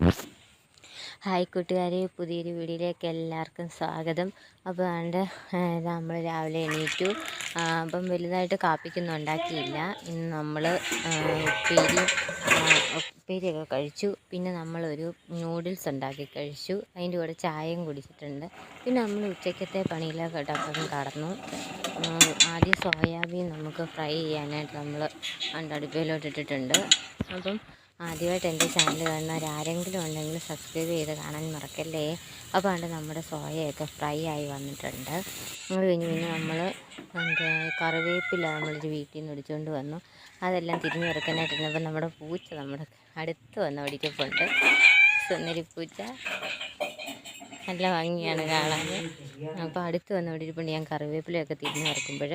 Hi കൂട്ടുകാരെ പുതിയൊരു വീഡിയോയിലേക്ക് എല്ലാവർക്കും സ്വാഗതം. അപ്പോൾ അതുകൊണ്ട് നമ്മൾ രാവിലെ എണീറ്റു. അപ്പം വലുതായിട്ട് കാപ്പിക്കൊന്നും ഉണ്ടാക്കിയില്ല. ഇന്ന് നമ്മൾ ഉപ്പേരി ഉപ്പേരിയൊക്കെ കഴിച്ചു. പിന്നെ നമ്മളൊരു നൂഡിൽസ് ഉണ്ടാക്കി കഴിച്ചു. അതിന്റെ കൂടെ ചായയും കുടിച്ചിട്ടുണ്ട്. പിന്നെ നമ്മൾ ഉച്ചക്കത്തെ പണിയിലേക്കോട്ടൊക്കെ കടന്നു. ആ, ആദ്യം സോയാബീൻ നമുക്ക് ഫ്രൈ ചെയ്യാനായിട്ട് നമ്മൾ അടുപ്പയിലോട്ട് ഇട്ടിട്ടുണ്ട് അപ്പം ആദ്യമായിട്ട് എന്റെ ചാനൽ കാണുന്നവർ ആരെങ്കിലും ഉണ്ടെങ്കിൽ സബ്സ്ക്രൈബ് ചെയ്ത് കാണാൻ മറക്കല്ലേ? അപ്പോൾ ആണ് നമ്മുടെ സോയയൊക്കെ ഫ്രൈ ആയി വന്നിട്ടുണ്ട്. അത് കഴിഞ്ഞ് പിന്നെ നമ്മൾ എന്താ കറിവേപ്പില നമ്മളൊരു വീട്ടിൽ നിന്ന് ഒടിച്ചുകൊണ്ട് വന്നു. അതെല്ലാം തിരിഞ്ഞ് ഇറക്കാനായിട്ടിരുന്നപ്പോൾ നമ്മുടെ പൂച്ച നമ്മുടെ അടുത്ത് വന്ന് ഓടിക്കപ്പുണ്ട് സുന്ദരി പൂച്ച. നല്ല ഭംഗിയാണ് കാണാൻ. അപ്പോൾ അടുത്ത് വന്ന് ഓടിപ്പോണ്ട് ഞാൻ കറിവേപ്പിലയൊക്കെ തിരിഞ്ഞ് ഇറക്കുമ്പോൾ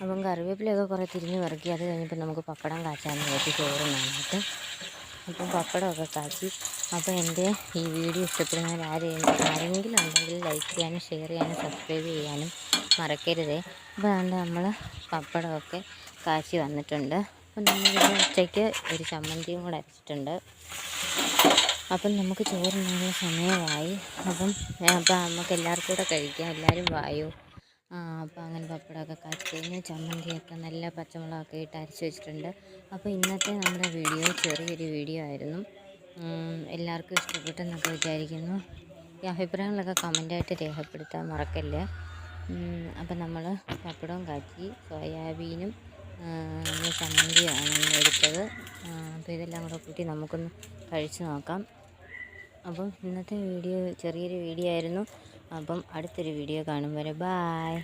അപ്പം കറിവേപ്പിലയൊക്കെ കുറേ തിരിഞ്ഞ് വറുക്കി അത് കഴിഞ്ഞപ്പോൾ നമുക്ക് പപ്പടം കാച്ചാന്ന് വെച്ച് ചോറുന്നാനായിട്ട് അപ്പം പപ്പടമൊക്കെ കാച്ചി. അപ്പോൾ എന്റെ ഈ വീഡിയോ ഇഷ്ടപ്പെടുന്നവർ ആരെങ്കിലും ആരെങ്കിലും ഉണ്ടെങ്കിൽ ലൈക്ക് ചെയ്യാനും ഷെയർ ചെയ്യാനും സബ്സ്ക്രൈബ് ചെയ്യാനും മറക്കരുതേ. അപ്പോൾ അതുകൊണ്ട് നമ്മൾ പപ്പടമൊക്കെ കാച്ചി വന്നിട്ടുണ്ട്. അപ്പം നമ്മൾ ഉച്ചയ്ക്ക് ഒരു ചമ്മന്തിയും കൂടെ അരച്ചിട്ടുണ്ട്. അപ്പം നമുക്ക് ചോറുണ്ണാനുള്ള സമയമായി. അപ്പം അപ്പം നമുക്ക് എല്ലാവർക്കും കൂടെ കഴിക്കാം. എല്ലാവരും വായു? അപ്പോൾ അങ്ങനെ പപ്പടമൊക്കെ കാച്ചി കഴിഞ്ഞ് ചമ്മന്തിയൊക്കെ നല്ല പച്ചമുളകൊക്കെ ഇട്ട് അരച്ച് വെച്ചിട്ടുണ്ട്. അപ്പോൾ ഇന്നത്തെ നമ്മുടെ വീഡിയോ ചെറിയൊരു വീഡിയോ ആയിരുന്നു. എല്ലാവർക്കും ഇഷ്ടപ്പെട്ടെന്നൊക്കെ വിചാരിക്കുന്നു. ഈ അഭിപ്രായങ്ങളൊക്കെ കമന്റായിട്ട് രേഖപ്പെടുത്താൻ മറക്കല്ലേ. അപ്പോൾ അപ്പം നമ്മൾ പപ്പടവും കാച്ചി സോയാബീനും ചമ്മന്തിയാണ് എടുത്തത്. അപ്പോൾ ഇതെല്ലാം കൂടെ കൂട്ടി നമുക്കൊന്ന് കഴിച്ച് നോക്കാം. അപ്പോൾ ഇന്നത്തെ വീഡിയോ ചെറിയൊരു വീഡിയോ ആയിരുന്നു. അപ്പം അടുത്തൊരു വീഡിയോ കാണും വരെ. ബായ്